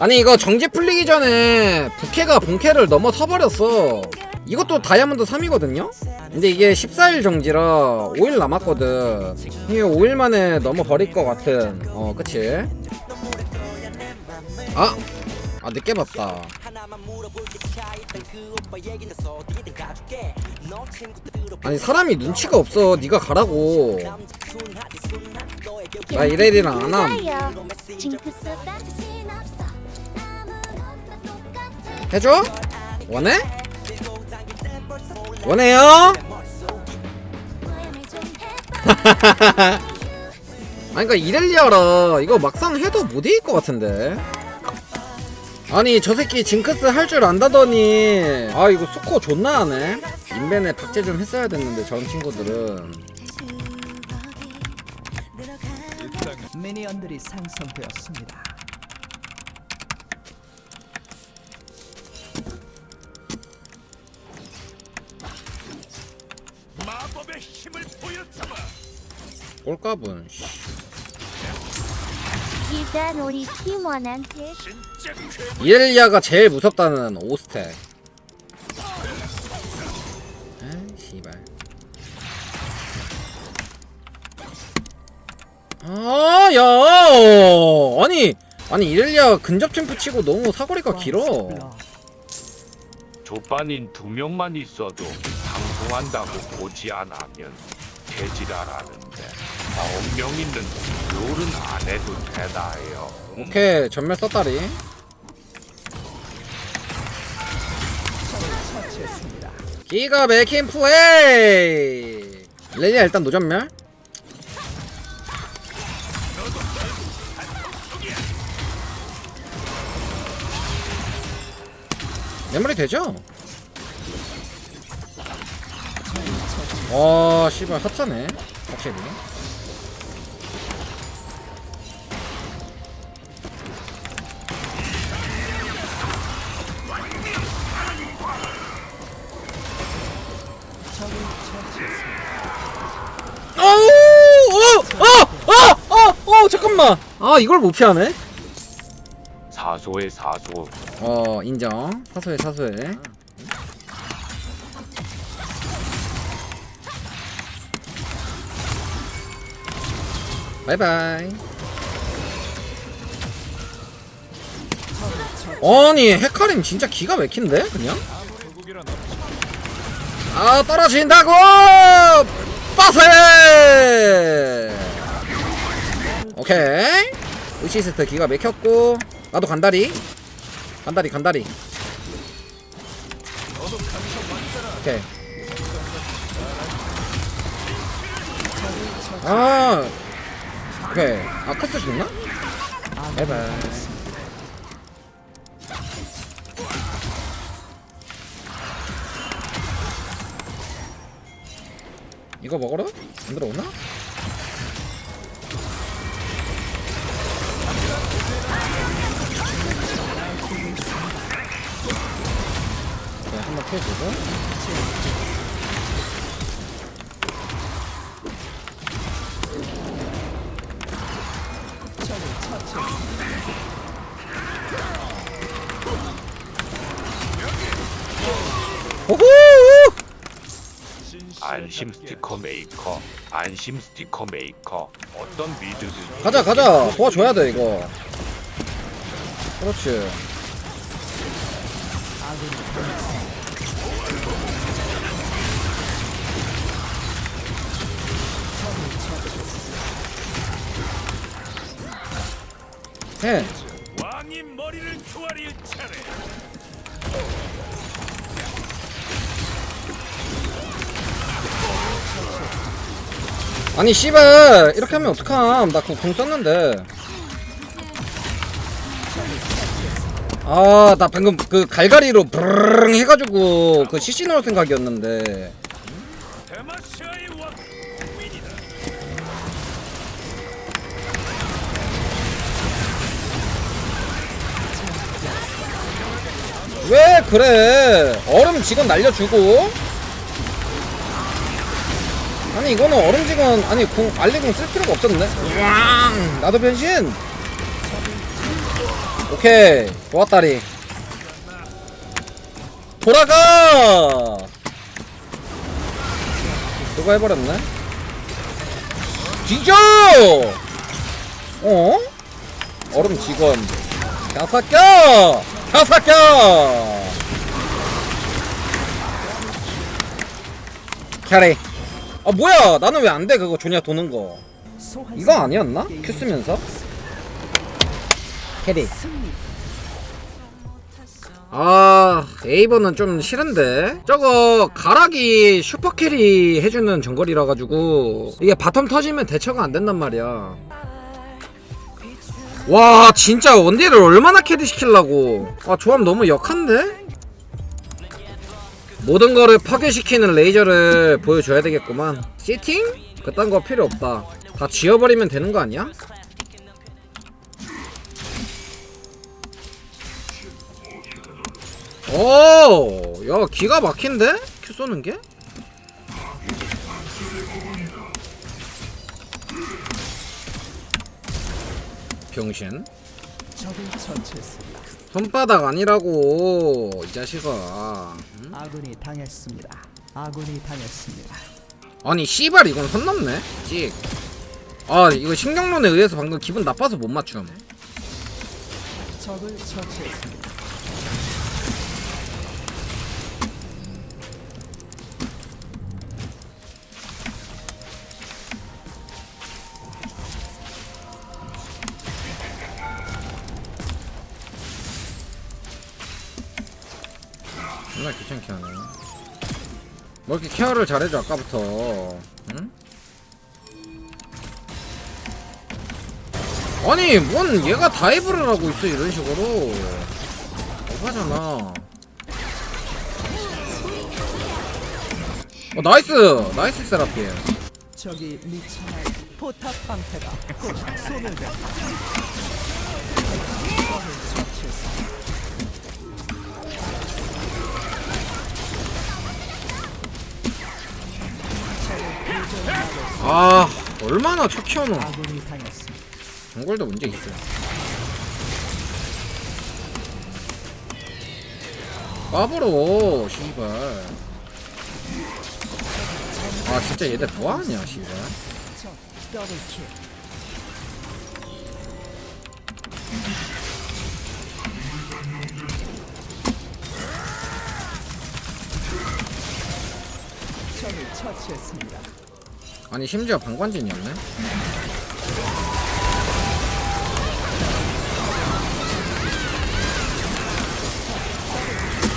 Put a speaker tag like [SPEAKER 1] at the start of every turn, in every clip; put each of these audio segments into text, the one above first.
[SPEAKER 1] 아니 이거 정지 풀리기 전에 부캐가 본캐를 넘어서 버렸어 이것도 다이아몬드 3이거든요? 근데 이게 14일 정지라 5일 남았거든 이게 5일 만에 넘어버릴 것 같은 어 그치? 아! 아 늦게 봤다 아니 사람이 눈치가 없어 네가 가라고 나 이레디랑 안함.
[SPEAKER 2] 징크스
[SPEAKER 1] 해줘? 원해? 원해요? 아니 그니까 이렐리아라 이거 막상 해도 못 이길 것 같은데 아니 저 새끼 징크스 할 줄 안다더니 아 이거 스코어 존나 하네 인벤에 박제 좀 했어야 됐는데 저런 친구들은
[SPEAKER 3] 미니언들이 생성되었습니다.
[SPEAKER 4] 마법의 힘을 보여주마.
[SPEAKER 1] 꼴값은 씨.
[SPEAKER 2] 일단 우리 팀원한테
[SPEAKER 4] 진짜 괴물.
[SPEAKER 1] 이렐리아가 제일 무섭다는 아 씨발 아 야 아니 아니 이렐리아 근접 챔프 치고 너무 사거리가 길어
[SPEAKER 5] 조반인 두 명만 있어도 방송한다고 보지 않으면 개지랄하는데 아홉 명 있는 롤은 안 해도 되나요?
[SPEAKER 1] 오케이 전멸 썼다리. 기가 맥힌 플레이 이렐리아 일단 노전멸 메모리 되죠? 와 씨발 핫하네 확실히.
[SPEAKER 3] 적을 처치했습니다.
[SPEAKER 1] 어우 어어어어어 잠깐만. 아 이걸 못 피하네?
[SPEAKER 5] 사소의 사소.
[SPEAKER 1] 어 인정. 사소해 사소해 바이바이. 아니 헤카림 진짜 기가 막힌데 그냥? 아 떨어진다고! 빠세! 오케이. 의시스트 기가 막혔고. 나도 간다리. 간다리 간다리. 오케이. 아 오케이 아 커스 죽나? 바이바이 이거 먹어라? 안 들어오나? 네, 한번 피해주고 오호!
[SPEAKER 5] 안심 스티커 메이커 안심 스티커 메이커. 어떤 미드든
[SPEAKER 1] 가자 가자. 도와줘야 돼 이거. 그렇지. 해.
[SPEAKER 4] 왕이 머리를 조아릴 차례.
[SPEAKER 1] 아니 씨발. 이렇게 하면 어떡함. 나 그거 공 썼는데. 아 나 방금 그 갈갈이로 브르릉 해가지고 그 CC 넣을 생각이었는데. 왜 그래? 얼음 직원 날려주고 아니 이거는 얼음 직원 아니 공 알리공 쓸 필요가 없었네. 으앙 나도 변신! 오케이. 좋았다리. 돌아가! 그거 해버렸네? 뒤져 어? 얼음 직원. 야사껴 야사껴 캐리 아 뭐야 나는 왜 안 돼 그거 조냐 도는 거 이거 아니었나? 큐 쓰면서? 캐리. 아 에이버는 좀 싫은데 저거 가락이 슈퍼캐리 해주는 정글이라 가지고 이게 바텀 터지면 대처가 안 된단 말이야 와 진짜 원딜을 얼마나 캐리 시키려고 아 조합 너무 역한데? 모든 거를 파괴시키는 레이저를 보여줘야 되겠구만 시팅? 그딴 거 필요 없다 다 지워버리면 되는 거 아니야? 오, 야 기가 막힌데? 큐 쏘는 게? 병신.
[SPEAKER 3] 적을 처치했습니다.
[SPEAKER 1] 손바닥 아니라고 이 자식아. 응?
[SPEAKER 3] 아군이 당했습니다. 아군이 당했습니다.
[SPEAKER 1] 아니 씨발 이건 선 넘네. 찍. 아 이거 신경론에 의해서 방금 기분 나빠서 못 맞춤.
[SPEAKER 3] 적을 처치했습니다.
[SPEAKER 1] 정말 귀찮게 하네. 뭐 이렇게 케어를 잘해줘 아까부터. 응? 아니 뭔 얘가 다이브를 하고 있어 이런 식으로. 오바잖아. 어 나이스 나이스 세라피.
[SPEAKER 3] 적이 미쳐날 포탑 방패가 곧댄
[SPEAKER 1] 아 얼마나 쳐 키워놓.
[SPEAKER 3] 아군이 당했습니다.
[SPEAKER 1] 정글도 문제 있어. 까불어, 씨발. 아, 진짜 얘들 뭐하냐, 씨발.
[SPEAKER 3] 처치했습니다.
[SPEAKER 1] 아니, 심지어 방관진이었네?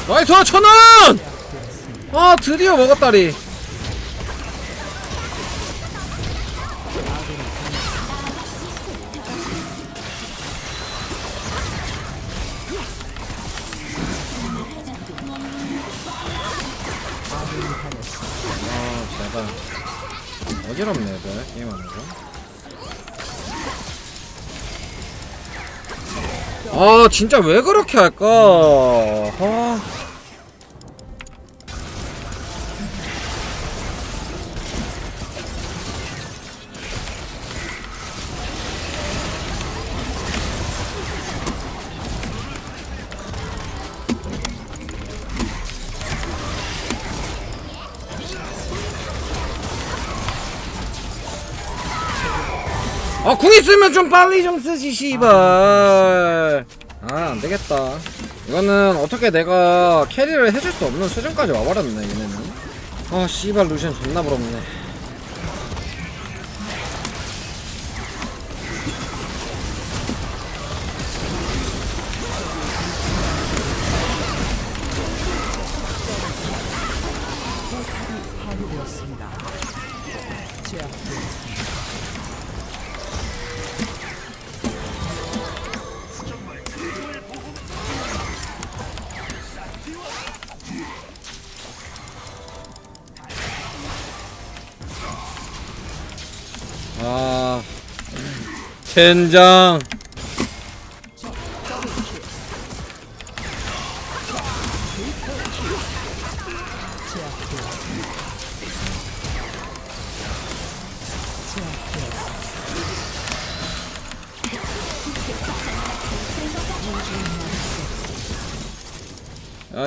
[SPEAKER 1] 나이스, 천원! 아, 드디어 먹었다리.
[SPEAKER 3] 아,
[SPEAKER 1] 제발. 어지럽네, 애들. 게임하는 거. 아, 진짜 왜 그렇게 할까? 아. 아, 궁 있으면 좀 빨리 좀 쓰지, 씨발. 아, 안 되겠다. 이거는 어떻게 내가 캐리를 해줄 수 없는 수준까지 와버렸네, 얘네는. 아, 씨발, 루시안 존나 부럽네.
[SPEAKER 3] 파괴되었습니다. 제압되었습니다.
[SPEAKER 1] 젠장.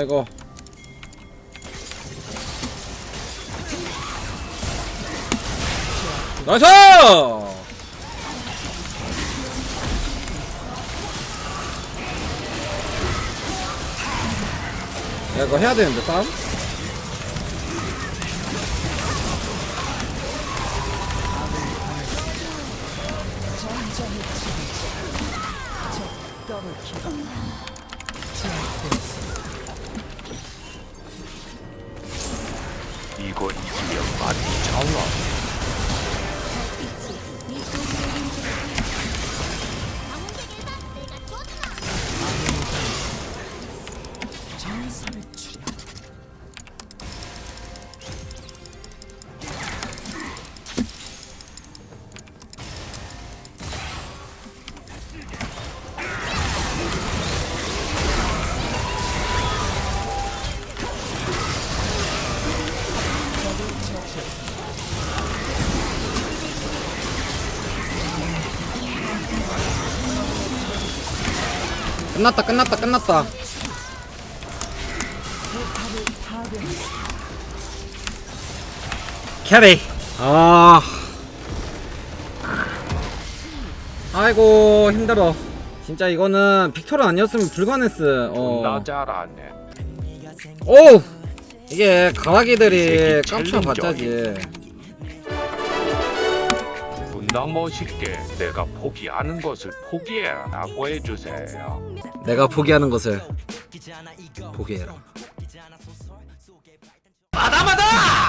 [SPEAKER 1] 이거 나이스! 야 이거 해야 되는데 싸움? 끝났다 끝났다 끝났다. 캐리. 아. 아이고 힘들어. 진짜 이거는 빅토르 아니었으면
[SPEAKER 5] 나
[SPEAKER 1] 어.
[SPEAKER 5] 잘하네.
[SPEAKER 1] 오! 이게 가라기들이
[SPEAKER 5] 새끼
[SPEAKER 1] 깜쳐봤자지
[SPEAKER 5] 존나 멋있게. 내가 포기하는 것을 포기해라라고 해주세요.
[SPEAKER 1] 내가 포기하는 것을 포기해라. 마다 마다